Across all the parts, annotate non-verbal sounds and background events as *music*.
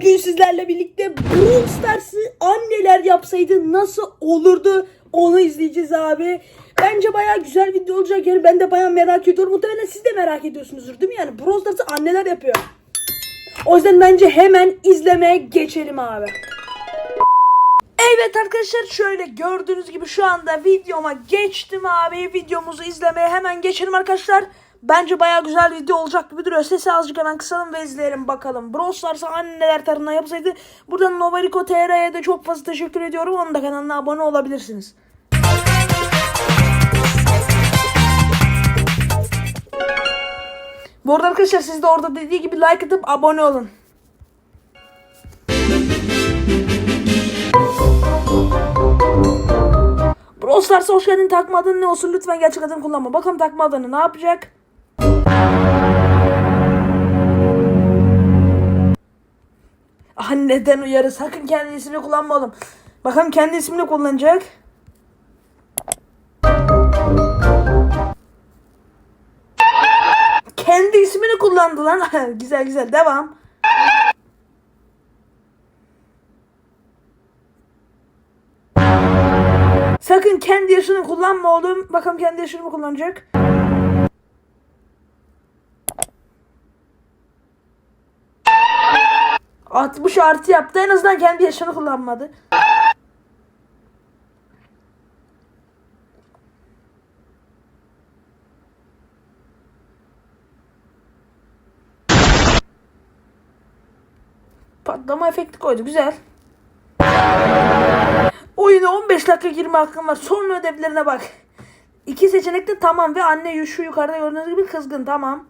Bugün sizlerle birlikte Brawl Stars'ı anneler yapsaydı nasıl olurdu onu izleyeceğiz abi. Bence baya güzel video olacak yani ben de baya merak ediyorum. Muhtemelen siz de merak ediyorsunuzdur değil mi? Yani Brawl Stars'ı anneler yapıyor. O yüzden bence hemen izlemeye geçelim abi. Evet arkadaşlar şöyle gördüğünüz gibi şu anda videoma geçtim abi. Videomuzu izlemeye hemen geçelim arkadaşlar. Bence baya güzel video olacak gibi duruyor. Sesi azıcık hemen kısalım ve izleyelim bakalım. Brawl Stars'ı anneler tarafından yapsaydı. Buradan Novarico TR'ye de çok fazla teşekkür ediyorum. Onun da kanalına abone olabilirsiniz. Bu arada arkadaşlar siz de orada dediği gibi like atıp abone olun. Brawl Stars'a hoş geldin takma adın ne olsun lütfen gerçek adını kullanma. Bakalım takma adını ne yapacak? Anneden uyarı sakın kendi ismini kullanma oğlum. Bakalım kendi ismini kullanacak. Kendi ismini kullandı lan. *laughs* güzel güzel devam. Sakın kendi yaşını kullanma oğlum. Bakalım kendi yaşını mı kullanacak? Altmış artı yaptı. En azından kendi yaşını kullanmadı. Patlama efekti koydu. Güzel. Oyuna 15 dakika girme hakkım var. Son ödevlerine bak. İki seçenekte tamam ve anne şu yukarıda gördüğünüz gibi kızgın tamam.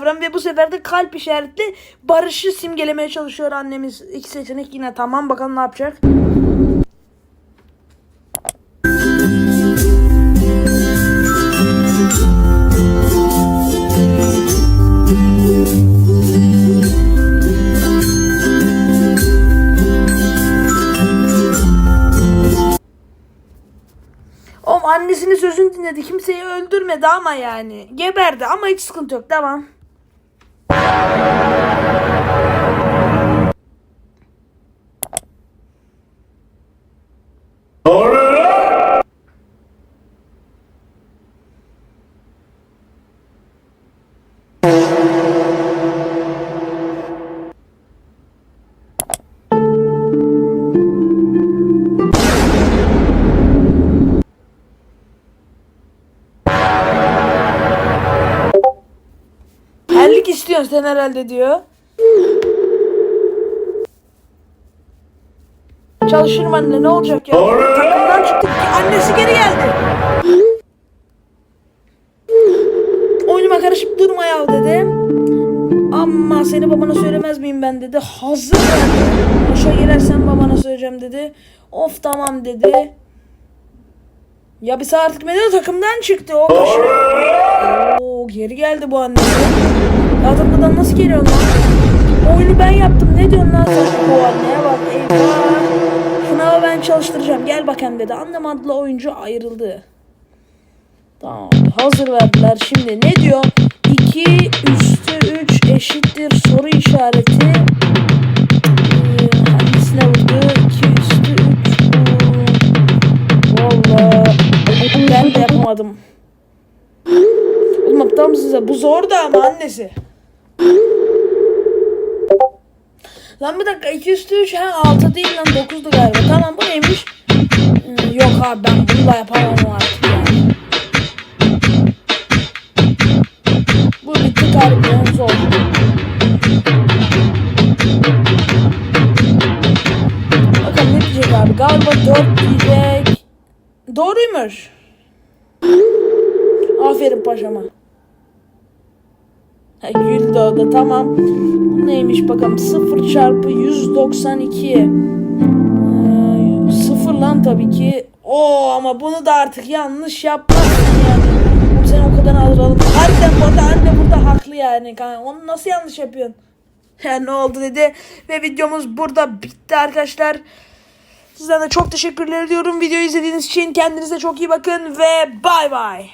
Davran ve bu sefer de kalp işaretli barışı simgelemeye çalışıyor annemiz. İki seçenek yine tamam bakalım ne yapacak. Annesinin sözünü dinledi. Kimseyi öldürmedi ama yani. Geberdi ama hiç sıkıntı yok. Devam. Thank you. İstiyorsun sen herhalde diyor. Çalışırım anne ne olacak ya? Takımdan çıktık. Annesi geri geldi. Oyunuma karışıp durma ya dedim. Ama seni babana söylemez miyim ben dedi. Hazır. Boşa girersen babana söyleyeceğim dedi. Of tamam dedi. Ya bir artık de takımdan çıktı. O başı. Oo geri geldi bu annesi. Ya takımdan nasıl geliyor lan? Oyunu ben yaptım. Ne diyorsun lan sen? Bu anneye bak. Eyvah. Sınavı ben çalıştıracağım. Gel bakayım dedi. Annem adlı oyuncu ayrıldı. Tamam. Hazır verdiler. Şimdi ne diyor? 2 üstü 3 eşittir soru işareti. Bu zordu ama annesi. Lan bir dakika 2 üstü 3 ha 6 değil lan 9'du galiba. Tamam bu neymiş? Hmm, yok abi ben bunu da yapamam artık yani. Bu bir tık harbiden zor. Bakalım ne diyecek abi? Galiba 4 diyecek. Doğruymuş. Aferin paşama. Ha, güldü o da tamam. Bu neymiş bakalım 0 çarpı 192. Ee, sıfır lan tabii ki. Oo ama bunu da artık yanlış yapmazsın yani. Sen o kadar alır alıp. Harbiden bu arada anne burada haklı yani. Onu nasıl yanlış yapıyorsun? *laughs* Yani ne oldu dedi. Ve videomuz burada bitti arkadaşlar. Sizden de çok teşekkürler ediyorum. Videoyu izlediğiniz için kendinize çok iyi bakın ve bay bay.